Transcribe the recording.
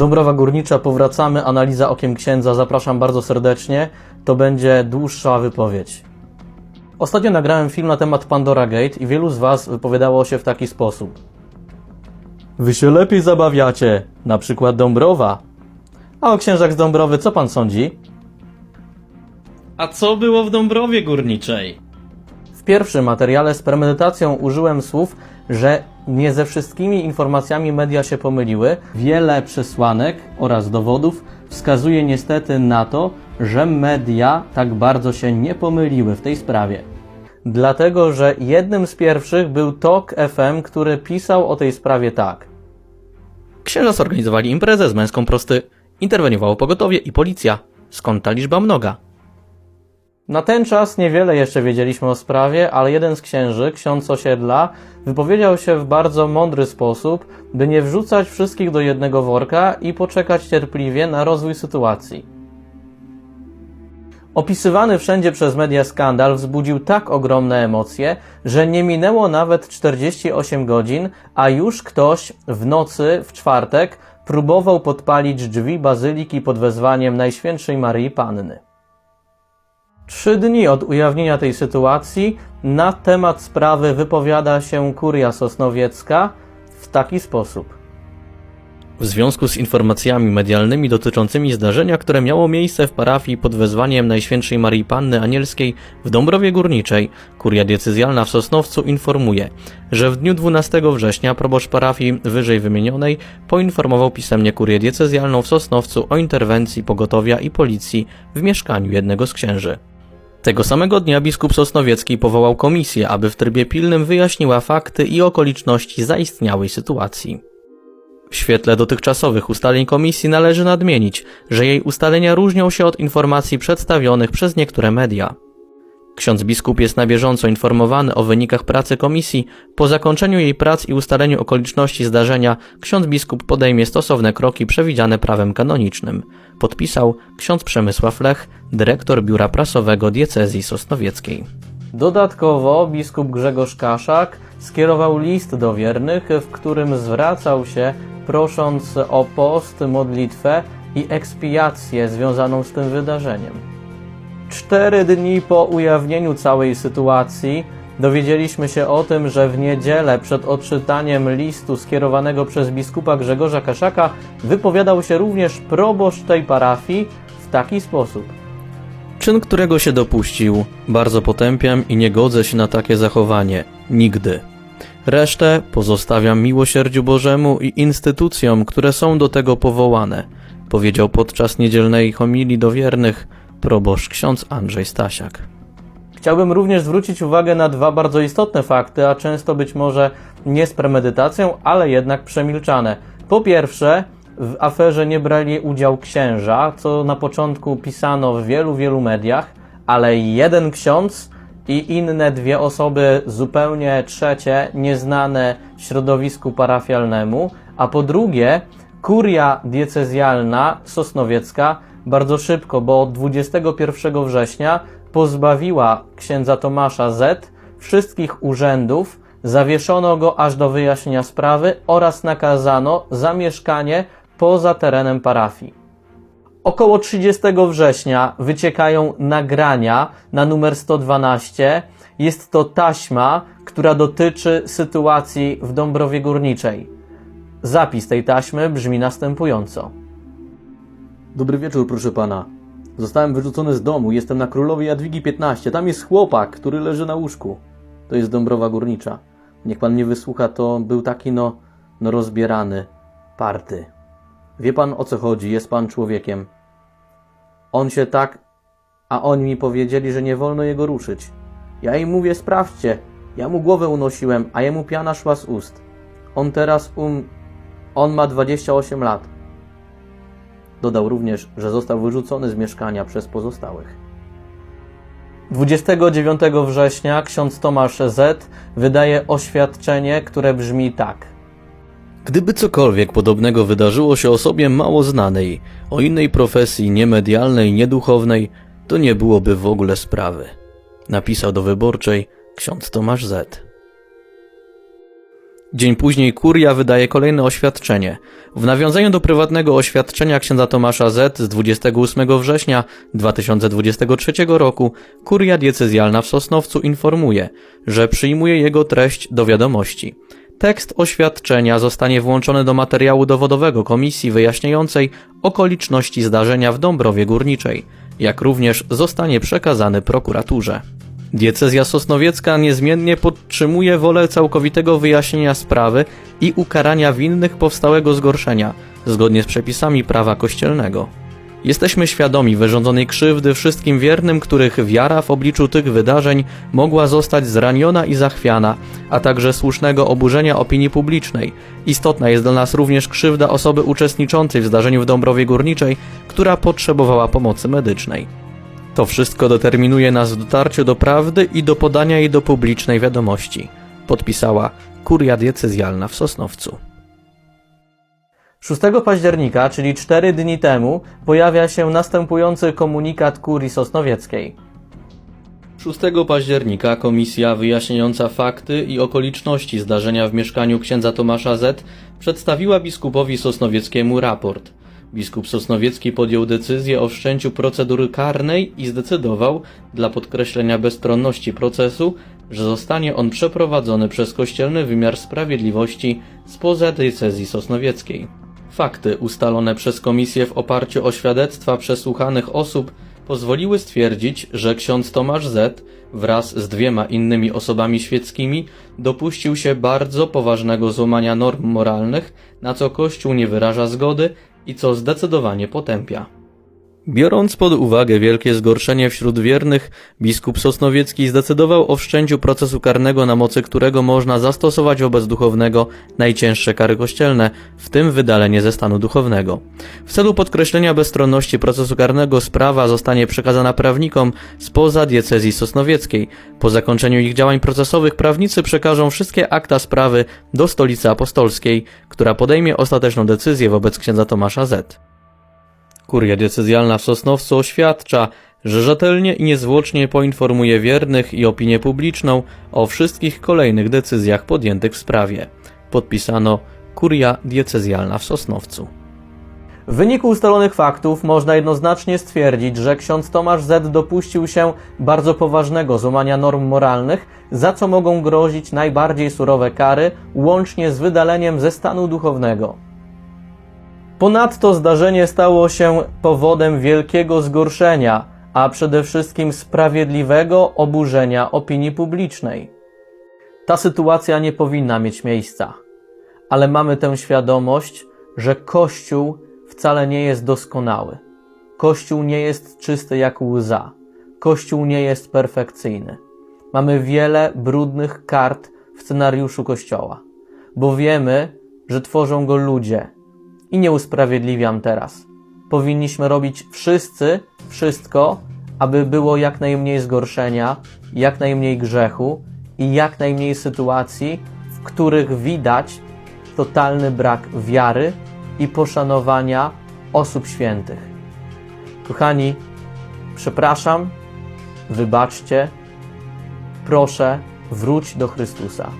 Dąbrowa Górnicza, powracamy, analiza okiem księdza, zapraszam bardzo serdecznie. To będzie dłuższa wypowiedź. Ostatnio nagrałem film na temat Pandora Gate i wielu z Was wypowiadało się w taki sposób. Wy się lepiej zabawiacie, na przykład Dąbrowa. A o księżach z Dąbrowy co pan sądzi? A co było w Dąbrowie Górniczej? W pierwszym materiale z premedytacją użyłem słów, że nie ze wszystkimi informacjami media się pomyliły. Wiele przesłanek oraz dowodów wskazuje niestety na to, że media tak bardzo się nie pomyliły w tej sprawie. Dlatego, że jednym z pierwszych był TOK FM, który pisał o tej sprawie tak. Księża zorganizowali imprezę z męską prosty. Interweniowało pogotowie i policja. Skąd ta liczba mnoga? Na ten czas niewiele jeszcze wiedzieliśmy o sprawie, ale jeden z księży, ksiądz osiedla, wypowiedział się w bardzo mądry sposób, by nie wrzucać wszystkich do jednego worka i poczekać cierpliwie na rozwój sytuacji. Opisywany wszędzie przez media skandal wzbudził tak ogromne emocje, że nie minęło nawet 48 godzin, a już ktoś w nocy w czwartek próbował podpalić drzwi bazyliki pod wezwaniem Najświętszej Maryi Panny. Trzy dni od ujawnienia tej sytuacji na temat sprawy wypowiada się Kuria Sosnowiecka w taki sposób. W związku z informacjami medialnymi dotyczącymi zdarzenia, które miało miejsce w parafii pod wezwaniem Najświętszej Marii Panny Anielskiej w Dąbrowie Górniczej, kuria diecezjalna w Sosnowcu informuje, że w dniu 12 września proboszcz parafii wyżej wymienionej poinformował pisemnie kurię diecezjalną w Sosnowcu o interwencji pogotowia i policji w mieszkaniu jednego z księży. Tego samego dnia biskup Sosnowiecki powołał komisję, aby w trybie pilnym wyjaśniła fakty i okoliczności zaistniałej sytuacji. W świetle dotychczasowych ustaleń komisji należy nadmienić, że jej ustalenia różnią się od informacji przedstawionych przez niektóre media. Ksiądz biskup jest na bieżąco informowany o wynikach pracy komisji. Po zakończeniu jej prac i ustaleniu okoliczności zdarzenia, ksiądz biskup podejmie stosowne kroki przewidziane prawem kanonicznym. Podpisał ksiądz Przemysław Lech, dyrektor biura prasowego diecezji sosnowieckiej. Dodatkowo biskup Grzegorz Kaszak skierował list do wiernych, w którym zwracał się prosząc o post, modlitwę i ekspiację związaną z tym wydarzeniem. Cztery dni po ujawnieniu całej sytuacji dowiedzieliśmy się o tym, że w niedzielę przed odczytaniem listu skierowanego przez biskupa Grzegorza Kaszaka wypowiadał się również proboszcz tej parafii w taki sposób. Czyn, którego się dopuścił, bardzo potępiam i nie godzę się na takie zachowanie. Nigdy. Resztę pozostawiam miłosierdziu Bożemu i instytucjom, które są do tego powołane, powiedział podczas niedzielnej homilii do wiernych proboszcz ksiądz Andrzej Stasiak. Chciałbym również zwrócić uwagę na dwa bardzo istotne fakty, a często być może nie z premedytacją, ale jednak przemilczane. Po pierwsze, w aferze nie brali udział księża, co na początku pisano w wielu, wielu mediach, ale jeden ksiądz i inne dwie osoby zupełnie trzecie, nieznane środowisku parafialnemu, a po drugie, kuria diecezjalna sosnowiecka bardzo szybko, bo od 21 września pozbawiła księdza Tomasza Z wszystkich urzędów, zawieszono go aż do wyjaśnienia sprawy oraz nakazano zamieszkanie poza terenem parafii. Około 30 września wyciekają nagrania na numer 112. Jest to taśma, która dotyczy sytuacji w Dąbrowie Górniczej. Zapis tej taśmy brzmi następująco. Dobry wieczór, proszę pana. Zostałem wyrzucony z domu, jestem na Królowej Jadwigi 15. Tam jest chłopak, który leży na łóżku. To jest Dąbrowa Górnicza. Niech pan mnie wysłucha, to był taki no, no rozbierany, party. Wie pan o co chodzi, jest pan człowiekiem. On się tak, a oni mi powiedzieli, że nie wolno jego ruszyć. Ja im mówię, sprawdźcie. Ja mu głowę unosiłem, a jemu piana szła z ust. On teraz um... On ma 28 lat. Dodał również, że został wyrzucony z mieszkania przez pozostałych. 29 września ksiądz Tomasz Z wydaje oświadczenie, które brzmi tak. Gdyby cokolwiek podobnego wydarzyło się osobie mało znanej, o innej profesji, niemedialnej, nieduchownej, to nie byłoby w ogóle sprawy. Napisał do wyborczej ksiądz Tomasz Z. Dzień później kuria wydaje kolejne oświadczenie. W nawiązaniu do prywatnego oświadczenia księdza Tomasza Z z 28 września 2023 roku kuria diecezjalna w Sosnowcu informuje, że przyjmuje jego treść do wiadomości. Tekst oświadczenia zostanie włączony do materiału dowodowego komisji wyjaśniającej okoliczności zdarzenia w Dąbrowie Górniczej, jak również zostanie przekazany prokuraturze. Diecezja sosnowiecka niezmiennie podtrzymuje wolę całkowitego wyjaśnienia sprawy i ukarania winnych powstałego zgorszenia, zgodnie z przepisami prawa kościelnego. Jesteśmy świadomi wyrządzonej krzywdy wszystkim wiernym, których wiara w obliczu tych wydarzeń mogła zostać zraniona i zachwiana, a także słusznego oburzenia opinii publicznej. Istotna jest dla nas również krzywda osoby uczestniczącej w zdarzeniu w Dąbrowie Górniczej, która potrzebowała pomocy medycznej. To wszystko determinuje nas w dotarciu do prawdy i do podania jej do publicznej wiadomości, podpisała Kuria Diecezjalna w Sosnowcu. 6 października, czyli 4 dni temu, pojawia się następujący komunikat Kurii Sosnowieckiej. 6 października komisja wyjaśniająca fakty i okoliczności zdarzenia w mieszkaniu księdza Tomasza Z przedstawiła biskupowi sosnowieckiemu raport. Biskup Sosnowiecki podjął decyzję o wszczęciu procedury karnej i zdecydował, dla podkreślenia bezstronności procesu, że zostanie on przeprowadzony przez kościelny wymiar sprawiedliwości spoza diecezji sosnowieckiej. Fakty ustalone przez komisję w oparciu o świadectwa przesłuchanych osób pozwoliły stwierdzić, że ksiądz Tomasz Z wraz z dwiema innymi osobami świeckimi dopuścił się bardzo poważnego złamania norm moralnych, na co Kościół nie wyraża zgody i co zdecydowanie potępia. Biorąc pod uwagę wielkie zgorszenie wśród wiernych, biskup Sosnowiecki zdecydował o wszczęciu procesu karnego, na mocy którego można zastosować wobec duchownego najcięższe kary kościelne, w tym wydalenie ze stanu duchownego. W celu podkreślenia bezstronności procesu karnego sprawa zostanie przekazana prawnikom spoza diecezji sosnowieckiej. Po zakończeniu ich działań procesowych prawnicy przekażą wszystkie akta sprawy do stolicy apostolskiej, która podejmie ostateczną decyzję wobec księdza Tomasza Z. Kuria diecezjalna w Sosnowcu oświadcza, że rzetelnie i niezwłocznie poinformuje wiernych i opinię publiczną o wszystkich kolejnych decyzjach podjętych w sprawie. Podpisano Kuria diecezjalna w Sosnowcu. W wyniku ustalonych faktów można jednoznacznie stwierdzić, że ksiądz Tomasz Z dopuścił się bardzo poważnego złamania norm moralnych, za co mogą grozić najbardziej surowe kary, łącznie z wydaleniem ze stanu duchownego. Ponadto zdarzenie stało się powodem wielkiego zgorszenia, a przede wszystkim sprawiedliwego oburzenia opinii publicznej. Ta sytuacja nie powinna mieć miejsca, ale mamy tę świadomość, że Kościół wcale nie jest doskonały. Kościół nie jest czysty jak łza. Kościół nie jest perfekcyjny. Mamy wiele brudnych kart w scenariuszu Kościoła, bo wiemy, że tworzą go ludzie i nie usprawiedliwiam teraz. Powinniśmy robić wszyscy wszystko, aby było jak najmniej zgorszenia, jak najmniej grzechu i jak najmniej sytuacji, w których widać totalny brak wiary i poszanowania osób świętych. Kochani, przepraszam, wybaczcie, proszę, wróć do Chrystusa.